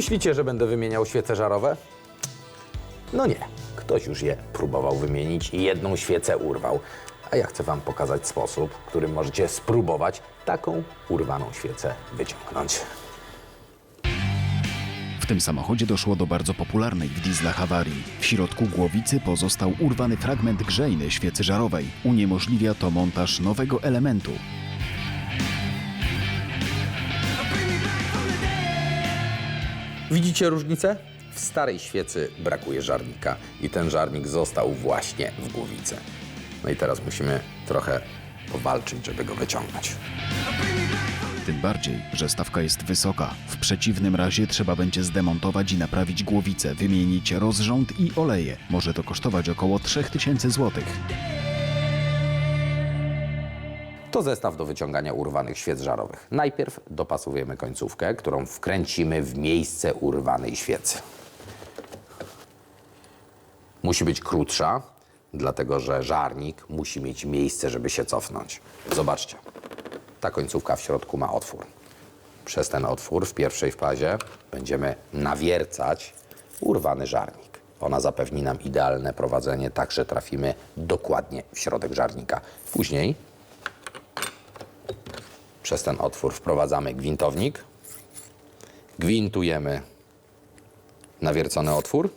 Myślicie, że będę wymieniał świece żarowe? No nie. Ktoś już je próbował wymienić i jedną świecę urwał. A ja chcę Wam pokazać sposób, którym możecie spróbować taką urwaną świecę wyciągnąć. W tym samochodzie doszło do bardzo popularnej w dieslach awarii. W środku głowicy pozostał urwany fragment grzejny świecy żarowej. Uniemożliwia to montaż nowego elementu. Widzicie różnicę? W starej świecy brakuje żarnika i ten żarnik został właśnie w głowicy. No i teraz musimy trochę powalczyć, żeby go wyciągnąć. Tym bardziej, że stawka jest wysoka. W przeciwnym razie trzeba będzie zdemontować i naprawić głowicę, wymienić rozrząd i oleje. Może to kosztować około 3000 zł. To zestaw do wyciągania urwanych świec żarowych. Najpierw dopasowujemy końcówkę, którą wkręcimy w miejsce urwanej świecy. Musi być krótsza, dlatego że żarnik musi mieć miejsce, żeby się cofnąć. Zobaczcie, ta końcówka w środku ma otwór. Przez ten otwór w pierwszej fazie będziemy nawiercać urwany żarnik. Ona zapewni nam idealne prowadzenie, tak że trafimy dokładnie w środek żarnika. Później przez ten otwór wprowadzamy gwintownik, gwintujemy nawiercony otwór,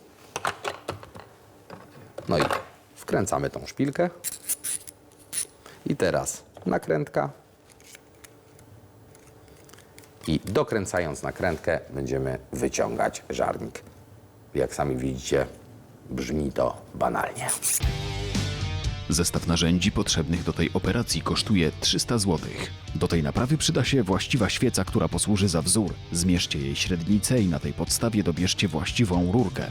no i wkręcamy tą szpilkę i teraz nakrętka i dokręcając nakrętkę będziemy wyciągać żarnik. Jak sami widzicie, brzmi to banalnie. Zestaw narzędzi potrzebnych do tej operacji kosztuje 300 zł. Do tej naprawy przyda się właściwa świeca, która posłuży za wzór. Zmierzcie jej średnicę i na tej podstawie dobierzcie właściwą rurkę.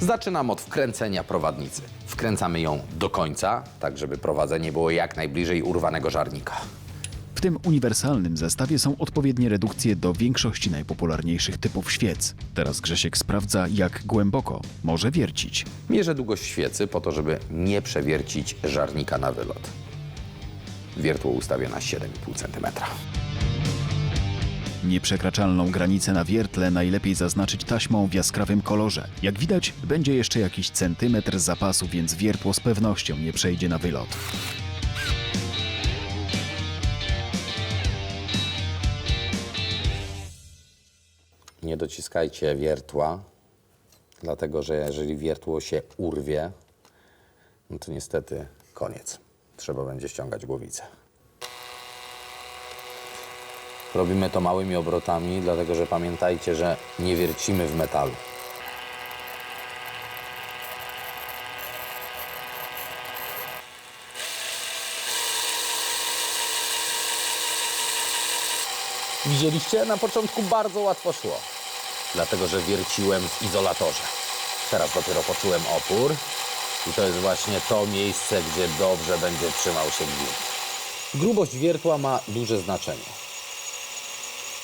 Zaczynam od wkręcenia prowadnicy. Wkręcamy ją do końca, tak żeby prowadzenie było jak najbliżej urwanego żarnika. W tym uniwersalnym zestawie są odpowiednie redukcje do większości najpopularniejszych typów świec. Teraz Grzesiek sprawdza, jak głęboko może wiercić. Mierzę długość świecy po to, żeby nie przewiercić żarnika na wylot. Wiertło ustawię na 7,5 cm. Nieprzekraczalną granicę na wiertle najlepiej zaznaczyć taśmą w jaskrawym kolorze. Jak widać, będzie jeszcze jakiś centymetr zapasu, więc wiertło z pewnością nie przejdzie na wylot. Nie dociskajcie wiertła, dlatego że jeżeli wiertło się urwie, no to niestety koniec. Trzeba będzie ściągać głowicę. Robimy to małymi obrotami, dlatego że pamiętajcie, że nie wiercimy w metalu. Widzieliście? Na początku bardzo łatwo szło, dlatego że wierciłem w izolatorze. Teraz dopiero poczułem opór i to jest właśnie to miejsce, gdzie dobrze będzie trzymał się gwint. Grubość wiertła ma duże znaczenie.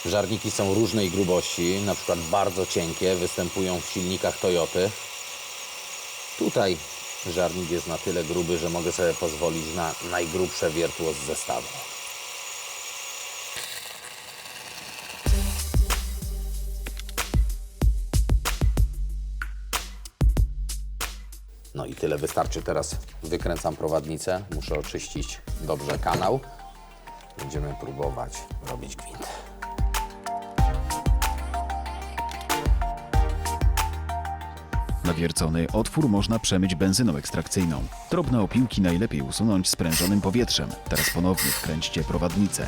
Żarniki są różnej grubości, na przykład bardzo cienkie, występują w silnikach Toyoty. Tutaj żarnik jest na tyle gruby, że mogę sobie pozwolić na najgrubsze wiertło z zestawu. No i tyle wystarczy. Teraz wykręcam prowadnicę. Muszę oczyścić dobrze kanał. Będziemy próbować robić gwint. Nawiercony otwór można przemyć benzyną ekstrakcyjną. Drobne opiłki najlepiej usunąć sprężonym powietrzem. Teraz ponownie wkręćcie prowadnicę.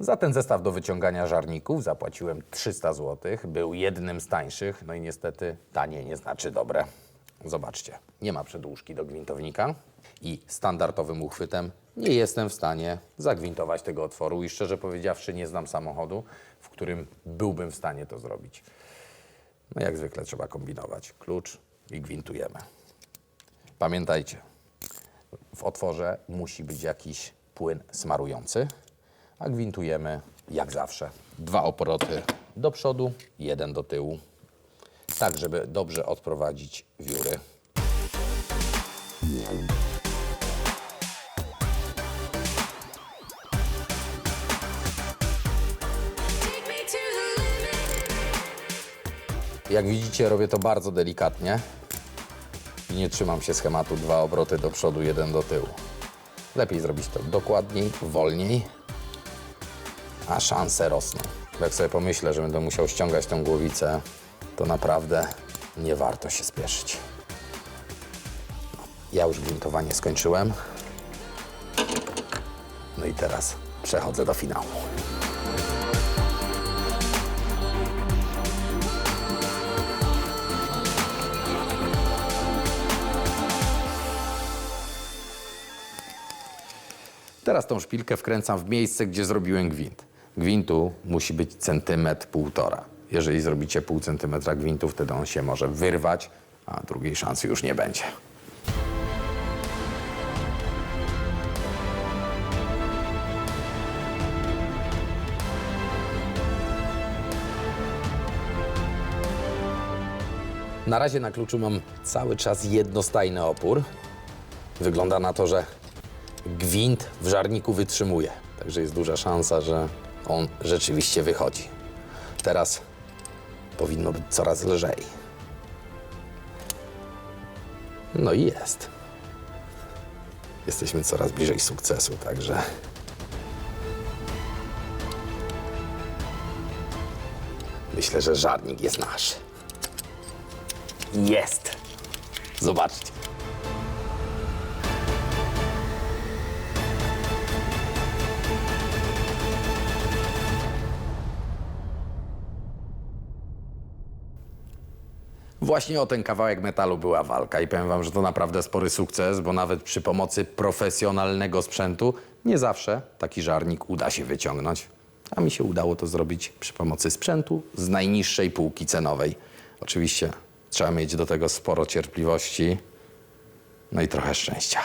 Za ten zestaw do wyciągania żarników zapłaciłem 300 zł. Był jednym z tańszych, no i niestety tanie nie znaczy dobre. Zobaczcie, nie ma przedłużki do gwintownika i standardowym uchwytem nie jestem w stanie zagwintować tego otworu i szczerze powiedziawszy nie znam samochodu, w którym byłbym w stanie to zrobić. No jak zwykle trzeba kombinować. Klucz i gwintujemy. Pamiętajcie, w otworze musi być jakiś płyn smarujący, a gwintujemy jak zawsze. Dwa oporoty do przodu, jeden do tyłu, tak żeby dobrze odprowadzić wióry. Jak widzicie, robię to bardzo delikatnie i nie trzymam się schematu dwa obroty do przodu, jeden do tyłu. Lepiej zrobić to dokładniej, wolniej, a szanse rosną. Jak sobie pomyślę, że będę musiał ściągać tą głowicę, to naprawdę nie warto się spieszyć. Ja już gwintowanie skończyłem. No i teraz przechodzę do finału. Teraz tą szpilkę wkręcam w miejsce, gdzie zrobiłem gwint. Gwintu musi być centymetr, półtora. Jeżeli zrobicie pół centymetra gwintu, wtedy on się może wyrwać, a drugiej szansy już nie będzie. Na razie na kluczu mam cały czas jednostajny opór. Wygląda na to, że gwint w żarniku wytrzymuje. Także jest duża szansa, że on rzeczywiście wychodzi. Teraz powinno być coraz lżej. No i jest. Jesteśmy coraz bliżej sukcesu, także. Myślę, że żarnik jest nasz. Jest! Zobaczcie. Właśnie o ten kawałek metalu była walka i powiem wam, że to naprawdę spory sukces, bo nawet przy pomocy profesjonalnego sprzętu nie zawsze taki żarnik uda się wyciągnąć. A mi się udało to zrobić przy pomocy sprzętu z najniższej półki cenowej. Oczywiście trzeba mieć do tego sporo cierpliwości, no i trochę szczęścia.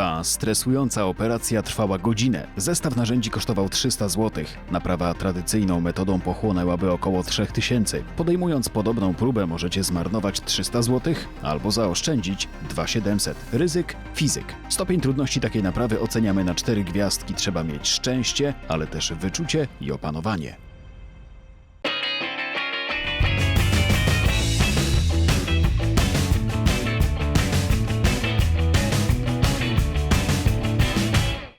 Ta stresująca operacja trwała godzinę. Zestaw narzędzi kosztował 300 zł. Naprawa tradycyjną metodą pochłonęłaby około 3000. Podejmując podobną próbę możecie zmarnować 300 zł albo zaoszczędzić 2700. Ryzyk fizyk. Stopień trudności takiej naprawy oceniamy na 4 gwiazdki. Trzeba mieć szczęście, ale też wyczucie i opanowanie.